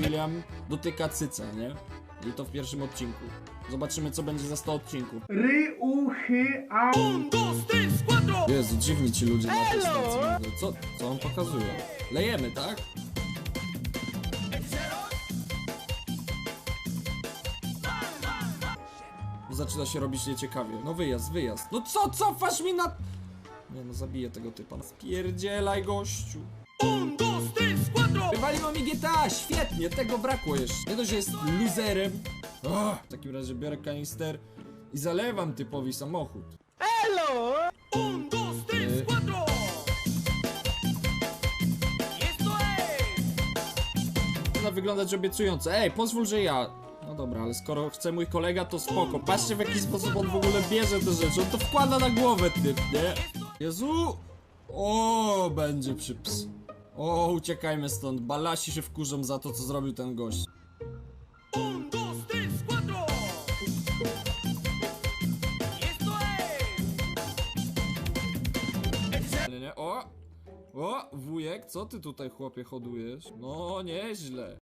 William dotyka cyca, nie? I to w pierwszym odcinku. Zobaczymy, co będzie za 100 odcinków. Ry, uchy, a... Jezu, dziwni ci ludzie na tej stacji. Co, co on pokazuje? Lejemy, tak? Zaczyna się robić nieciekawie. No wyjazd, wyjazd. No co, cofasz mi na... Nie no, zabiję tego typa. Spierdzielaj, gościu. Wywaliło mi GTA, świetnie, tego brakło jeszcze. Nie dość, że jest luzerem. O, w takim razie biorę kanister i zalewam typowi samochód. Y, Zaczyna wyglądać obiecująco. Ej, pozwól, że ja. No dobra, ale skoro chce mój kolega, to spoko. Patrzcie w jaki sposób on w ogóle bierze te rzeczy. On to wkłada na głowę, typ, nie? Jezu! O, będzie przyps. O, uciekajmy stąd. Balasi się wkurzą za to, co zrobił ten gość. Nie, nie. O! O, wujek, co ty tutaj chłopie hodujesz? No, nieźle.